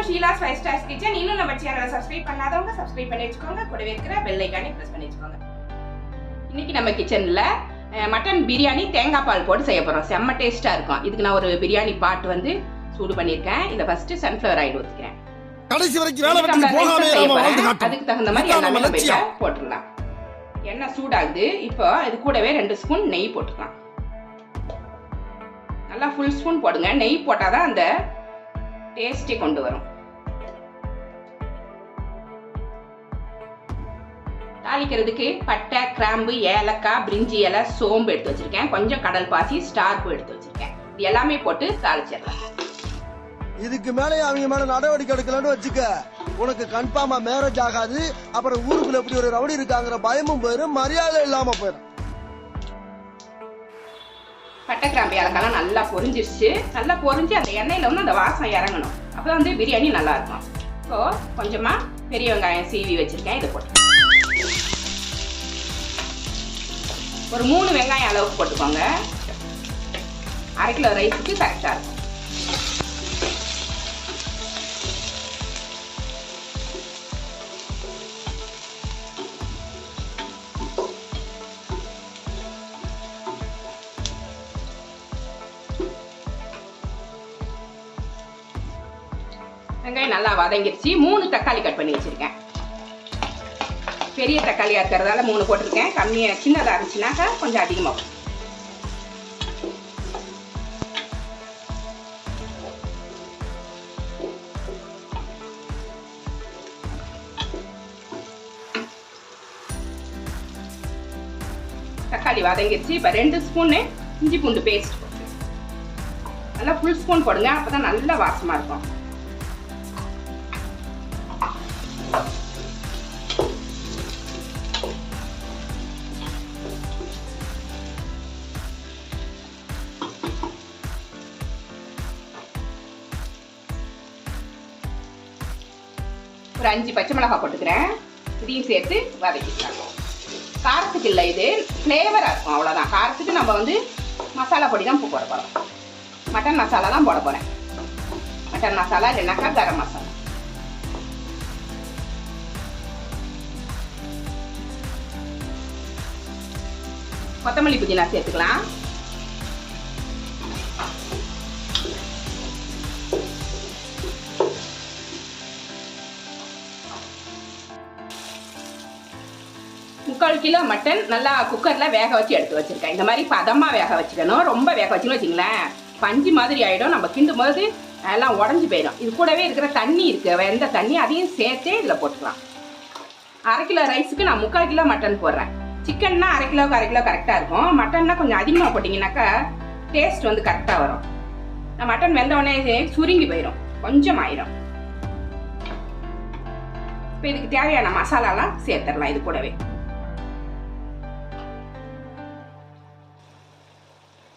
To Sheela's five stars kitchen இன்னும் நம்ம சேனலை சப்ஸ்கிரைப் பண்ணாதவங்க சப்ஸ்கிரைப் பண்ணி வச்சுக்கோங்க. கூடவே இருக்கிற பெல் ஐக்கானே ப்ரெஸ் பண்ணி வச்சுக்கோங்க. இன்னைக்கு நம்ம கிச்சனில் மட்டன் பிரியாணி தேங்காய் பால் போட்டு செய்ய போகிறோம் செம்ம டேஸ்ட்டாக இருக்கும். இதுக்கு நான் ஒரு பிரியாணி பாட் வந்து சூடு பண்ணியிருக்கேன். இதை ஃபர்ஸ்ட் சன்ஃப்ளவர் ஆயில் ஊற்றிக்கிறேன் கடைசி வரைக்கும் வேலை வெட்டிக்கு போகாமே அதுக்கு தகுந்த மாதிரி இதுதான் நம்ம எல்லாமே போட்டுடலாம். எண்ணெய் சூடாகுது. இப்போ இது கூடவே ரெண்டு ஸ்பூன் நெய் போட்டுக்கலாம். நல்லா ஃபுல் ஸ்பூன் போடுங்க. நெய் போட்டாதான் அந்த டேஸ்டே கொண்டு வரும். தாளிக்கிறதுக்கு பட்டை கிராம்பு ஏலக்காய் பிரிஞ்சி இலை சோம்பு எடுத்து வச்சிருக்கேன். கொஞ்சம் கடல் பாசி ஸ்டார் பூ எடுத்து வச்சிருக்கேன். இது எல்லாமே போட்டு தாளிச்சிடலாம். இதுக்கு மேலே அவங்க மேல நடவடிக்கை எடுக்கலன்னு வச்சுக்க. உனக்கு கன்ஃபார்மா மேரேஜ் ஆகாது. அப்புறம் ஊருக்குள்ள எப்படி ஒரு ரவுடி இருக்காங்கிற பயமும் போயிரும் மரியாதை இல்லாம போயிரும். பட்டை கிராம்பு ஏலக்காய்லாம் நல்லா பொரிஞ்சிருச்சு. நல்லா பொரிஞ்சு அந்த எண்ணெயில வந்து அந்த வாசம் இறங்கணும். அப்போ வந்து பிரியாணி நல்லா இருக்கும். ஸோ கொஞ்சமா பெரிய வெங்காயம் சீவி வச்சிருக்கேன். இதை போட்டு ஒரு மூணு வெங்காயம் அளவுக்கு போட்டுக்கோங்க. அரை கிலோ ரைஸுக்கு கரெக்டாக இருக்கும். வெங்காயம் நல்லா வதங்கிடுச்சு மூணு தக்காளி கட் பண்ணி வச்சிருக்கேன். பெரிய தக்காளியாக இருக்கிறதால மூணு போட்டிருக்கேன். கம்மியாக சின்னதாக இருந்துச்சுனாக்கா கொஞ்சம் அதிகமாக தக்காளி வதங்கிடுச்சு. இப்போ ரெண்டு ஸ்பூனு இஞ்சி பூண்டு பேஸ்ட் நல்லா ஃபுல் ஸ்பூன் போடுங்க. அப்போ தான் நல்லா வாசமாக இருக்கும். ஒரு அஞ்சு பச்சை மிளகாய் போட்டுக்கிறேன். இதையும் சேர்த்து வதக்கிக்கலாம். காரத்துக்கு இல்லை இது. ஃப்ளேவராக இருக்கும் அவ்வளோதான் காரத்துக்கு நம்ம வந்து மசாலா பொடி தான் போட போகிறோம் மட்டன் மசாலா தான் போட போகிறேன் மட்டன் மசாலா இல்லைனாக்கா கரம் மசாலா கொத்தமல்லி புதினா சேர்த்துக்கலாம். முக்கால் கிலோ மட்டன் நல்லா குக்கரில் வேக வச்சு எடுத்து வச்சிருக்கேன். இந்த மாதிரி பதமாக வேக வச்சுக்கணும். ரொம்ப வேக வச்சுன்னு வச்சுங்களேன் பஞ்சு மாதிரி ஆகிடும் நம்ம கிண்டும் போது எல்லாம் உடஞ்சி போயிடும். இது கூடவே இருக்கிற தண்ணி இருக்குது வெந்த தண்ணி அதையும் சேர்த்தே இதில் போட்டுக்கலாம். அரை கிலோ ரைஸுக்கு நான் முக்கால் கிலோ மட்டன் போடுறேன். சிக்கன்னா அரை கிலோவுக்கு அரை கிலோ கரெக்டாக இருக்கும். மட்டன்னா கொஞ்சம் அதிகமாக போட்டிங்கனாக்கா டேஸ்ட் வந்து கரெக்டாக வரும். நான் மட்டன் வெந்த உடனே சுருங்கி போயிடும் கொஞ்சம் ஆயிரும் இப்போ இதுக்கு தேவையான மசாலாலாம் சேர்த்துடலாம் இது கூடவே.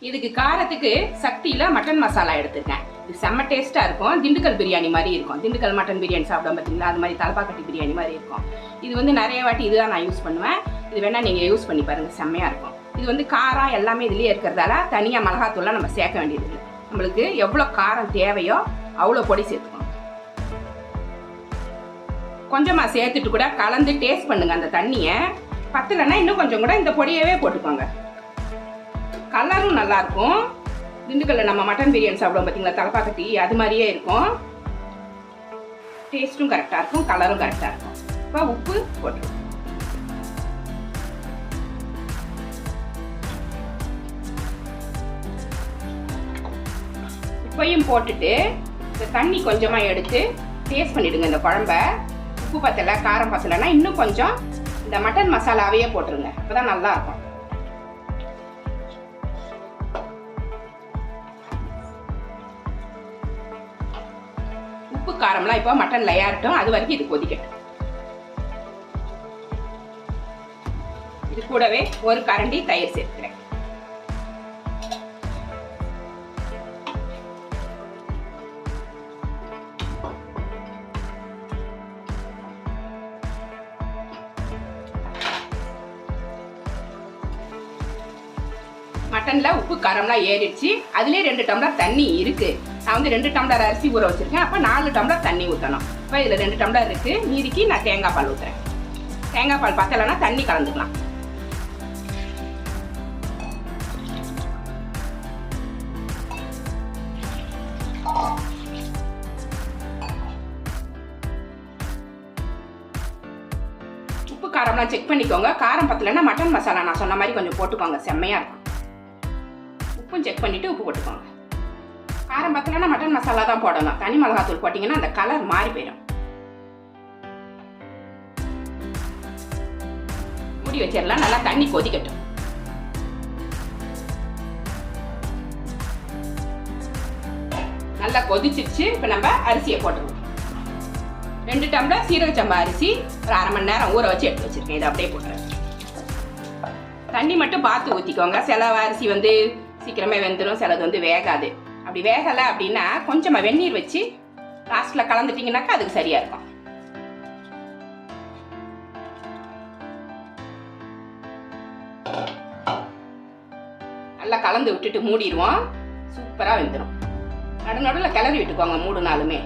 இதுக்கு காரத்துக்கு சக்தியில் மட்டன் மசாலா எடுத்திருக்கேன். இது செம்ம டேஸ்ட்டாக இருக்கும். திண்டுக்கல் பிரியாணி மாதிரி இருக்கும். திண்டுக்கல் மட்டன் பிரியாணி சாப்பிடும் பார்த்தீங்களா? அது மாதிரி தலப்பாக்கட்டி பிரியாணி மாதிரி இருக்கும். இது வந்து நிறைய வாட்டி இதுதான் நான் யூஸ் பண்ணுவேன். இது வேணால் நீங்கள் யூஸ் பண்ணி பாருங்கள் செம்மையாக இருக்கும். இது வந்து காரம் எல்லாமே இதுலேயே இருக்கிறதால தனியாக மிளகாத்தூள்லாம் நம்ம சேர்க்க வேண்டியது நம்மளுக்கு எவ்வளோ காரம் தேவையோ அவ்வளோ பொடி சேர்த்துக்கணும். கொஞ்சமாக சேர்த்துட்டு கூட கலந்து டேஸ்ட் பண்ணுங்கள் அந்த தண்ணியை. பத்தலைன்னா இன்னும் கொஞ்சம் கூட இந்த பொடியவே போட்டுக்கோங்க. கலரும் நல்லாயிருக்கும் திண்டுக்கல்ல நம்ம மட்டன் பிரியாணி சாப்பிடுவோம் பார்த்தீங்களா தலைப்பாக்கட்டி அது மாதிரியே இருக்கும். டேஸ்ட்டும் கரெக்டாக இருக்கும் கலரும் கரெக்டாக இருக்கும். இப்போ உப்பு போட்டுருவோம். உப்பையும் போட்டுட்டு இந்த தண்ணி கொஞ்சமாக எடுத்து டேஸ்ட் பண்ணிவிடுங்க இந்த குழம்ப. உப்பு பத்தலை காரம் பத்தலைன்னா இன்னும் கொஞ்சம் இந்த மட்டன் மசாலாவையே போட்டுருங்க. அப்போ தான் நல்லாயிருக்கும் உப்பு காரம்லாம் இப்போ மட்டன்ல ஏறட்டும். அது வரைக்கும் இது கொதிக்கட்டும். இது கூடவே ஒரு கரண்டி தயிர் சேர்க்கிறேன். மட்டனில் உப்பு காரம்லாம் ஏறிடுச்சு. அதுலேயே ரெண்டு டம்ளர் தண்ணி இருக்குது நான் வந்து ரெண்டு டம்ளர் அரிசி ஊற வச்சுருக்கேன். அப்போ நாலு டம்ளர் தண்ணி ஊற்றணும் இப்போ இதில் ரெண்டு டம்ளர் இருக்குது மீதிக்கு நான் தேங்காய் பால் ஊற்றுறேன் தேங்காய் பால் பத்தலைன்னா தண்ணி கலந்துக்கலாம். உப்பு காரம்லாம் செக் பண்ணிக்கோங்க. காரம் பத்தலைன்னா மட்டன் மசாலா நான் சொன்ன மாதிரி கொஞ்சம் போட்டுக்கோங்க. செம்மையாக இருக்கும். உப்பும் செக் பண்ணிவிட்டு உப்பு போட்டுக்கோங்க. காரம் பத்தலைன்னா மட்டன் மசாலா தான் போடணும் தனி மிளகாத்தூள் போட்டிங்கன்னா அந்த கலர் மாறி போயிடும். மூடி வச்சிடலாம். நல்லா தண்ணி கொதிக்கட்டும். நல்லா கொதிச்சிச்சு இப்போ நம்ம அரிசியை போட்டுருவோம் ரெண்டு டம்ளர் சீரக சம்பா அரிசி ஒரு அரை மணி நேரம் ஊற வச்சு எடுத்து வச்சுருக்கேன். இதை அப்படியே போட்டுறேன். தண்ணி மட்டும் பார்த்து ஊற்றிக்கோங்க சில அரிசி வந்து சீக்கிரமே வெந்துடும் சிலது வந்து வேகாது. அப்படி வேகலை அப்படின்னா கொஞ்சமாக வெந்நீர் வச்சு லாஸ்ட்டில் கலந்துட்டிங்கனாக்கா அதுக்கு சரியாக இருக்கும். நல்லா கலந்து விட்டுட்டு மூடிடுவோம். சூப்பராக வெந்துடும் நடு நடுவில் கிளறி விட்டுக்கோங்க மூணு நாளுமே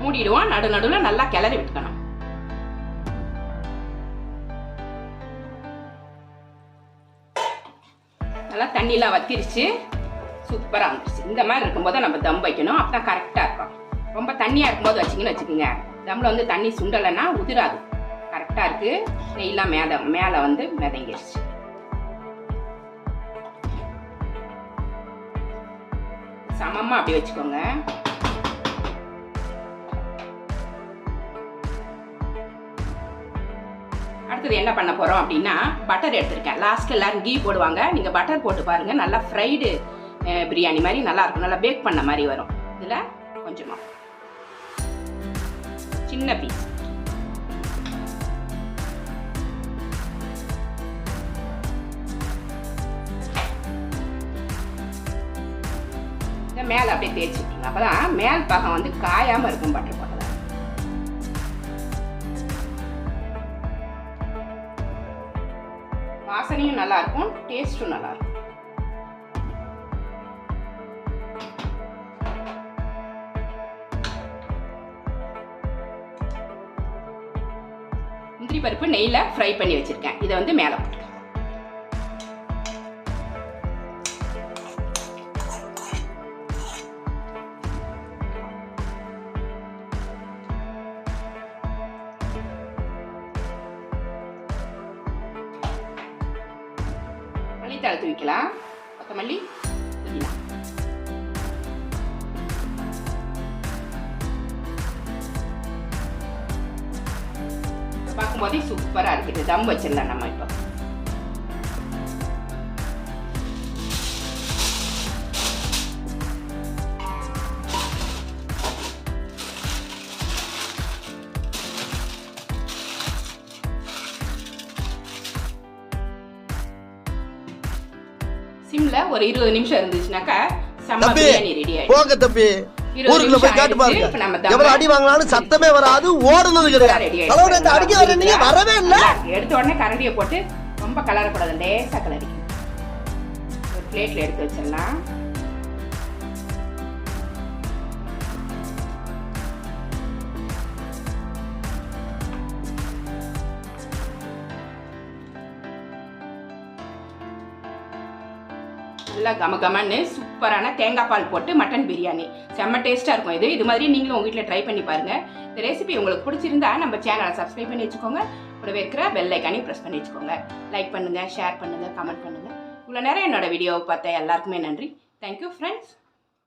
மூடிடுவோம் நடு நடுவில் நல்லா கிளறி விட்டுக்கணும். தண்ணிலாம் வத்திருச்சு. சூப்பராக வந்துருச்சு இந்த மாதிரி இருக்கும்போது நம்ம தம் வைக்கணும். அப்போ தான் கரெக்டாக இருக்கும். ரொம்ப தண்ணியாக இருக்கும்போது வச்சிங்கன்னு வச்சுக்கோங்க. தம்மில் வந்து தண்ணி சுண்டலைன்னா உதிராது. கரெக்டாக இருக்குது நெய்லாம் மேத மேலே வந்து மிதங்கிருச்சு. சமமாக அப்படி வச்சுக்கோங்க. அடுத்தது என்ன பண்ண போகிறோம் அப்படின்னா பட்டர் எடுத்திருக்கேன். லாஸ்ட் எல்லாரும் கீ போடுவாங்க. நீங்கள் பட்டர் போட்டு பாருங்கள் நல்லா ஃப்ரைடு பிரியாணி மாதிரி நல்லா இருக்கும். நல்லா பேக் பண்ண மாதிரி வரும். இதில் கொஞ்சமாக சின்ன பீஸ் மேலே அப்படியே தேய்ச்சிட்டுருங்க அப்போ தான் மேல் பாகம் வந்து காயாமல் இருக்கும் பட்டர் வாசனையும் நல்லா இருக்கும் டேஸ்ட்டும் நல்லா இருக்கும் முந்திரி பருப்பு நெய்யில் ஃப்ரை பண்ணி வச்சிருக்கேன். இதை வந்து மேலே போட்டுக்கலாம் மல்லித்தழை வைக்கலாம் கொத்தமல்லி புதினா பார்க்கும்போதே சூப்பராக இருக்குது. தம் வச்சிடலாம் நம்ம இப்போ. சிம்ல ஒரு இருபது நிமிஷம் இருந்துச்சுனாக்கா செம்ம தம்பி பிரியாணி ரெடி ஆயிடும் போங்க தம்பி. இருபது ஊருக்குள்ள போய் காட்டு. பாருங்க. எவ்வளவு அடி வாங்கினாலும் சத்தமே வராது ஓடுனது கிடையாது அடிக்க வர நீங்க வரவே இல்ல. எடுத்த உடனே கரண்டியை போட்டு ரொம்ப கலரக்கூடாது லேசா கலரிக்கணும் ஒரு பிளேட்ல எடுத்து வச்சிடலாம். நல்லா கம கமன்னு சூப்பரான தேங்காய் பால் போட்டு மட்டன் பிரியாணி. செம்ம டேஸ்ட்டாக இருக்கும் இது. இது மாதிரி நீங்களும் உங்கள் வீட்டில் ட்ரை பண்ணி பாருங்கள் இந்த ரெசிபி உங்களுக்கு பிடிச்சிருந்தா நம்ம சேனலை சப்ஸ்கிரைப் பண்ணி வச்சுக்கோங்க. கூடவே இருக்கிற பெல் ஐக்கானையும் ப்ரெஸ் பண்ணி வச்சுக்கோங்க. லைக் பண்ணுங்கள் ஷேர் பண்ணுங்கள் கமெண்ட் பண்ணுங்கள் இவ்வளோ நேரம் என்னோட வீடியோவை பார்த்த எல்லாருக்குமே நன்றி. Thank you friends